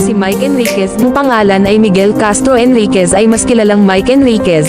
si Mike Enriquez, ang pangalan ay Miguel Castro Enriquez ay mas kilalang Mike Enriquez,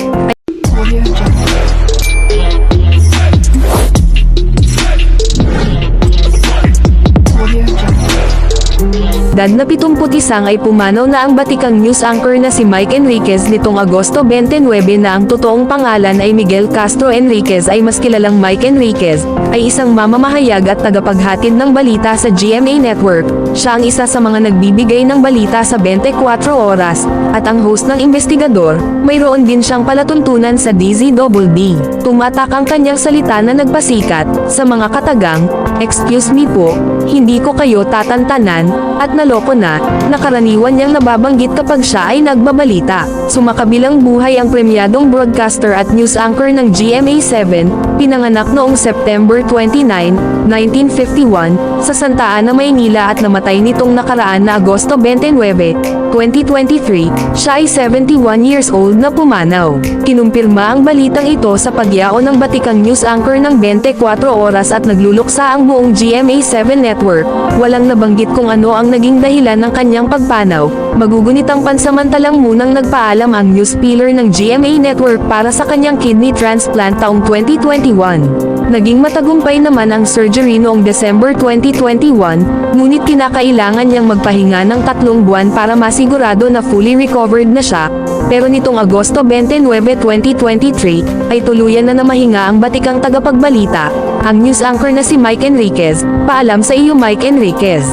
Dad na 71 ay pumanaw na ang batikang news anchor na si Mike Enriquez nitong Agosto 29 na ang totoong pangalan ay Miguel Castro Enriquez ay mas kilalang Mike Enriquez, ay isang mamamahayag at tagapaghatid ng balita sa GMA Network. Siya ang isa sa mga nagbibigay ng balita sa 24 oras, at ang host ng investigador, mayroon din siyang palatuntunan sa DZDD. Tumatak ang kanyang salita na nagpasikat, sa mga katagang, Excuse me po, hindi ko kayo tatantanan, at naloko na, nakaraniwan niyang nababanggit kapag siya ay nagbabalita. Sumakabilang buhay ang premyadong broadcaster at news anchor ng GMA7, pinanganak noong September 29, 1951, sa Santa Ana, Maynila at namatay nitong nakaraan na Agosto 29, 2023, siya ay 71 years old na pumanaw. Kinumpirma ang balitang ito sa pagyao ng batikang news anchor ng 24 oras at nagluluksa ang buong GMA7 network. Walang nabanggit kung ano ang naging dahilan ng kanyang pagpanaw. Magugunitang pansamantalang munang nagpaalam ang news pillar ng GMA network para sa kanyang kidney transplant taong 2021. Naging matagumpay naman ang surgery noong December 2021, ngunit kinakailangan niyang magpahinga ng tatlong buwan para masigurado na fully recovered na siya, pero nitong Agosto 29, 2023, ay tuluyan na namahinga ang batikang tagapagbalita, ang news anchor na si Mike Enriquez. Paalam sa iyo Mike Enriquez.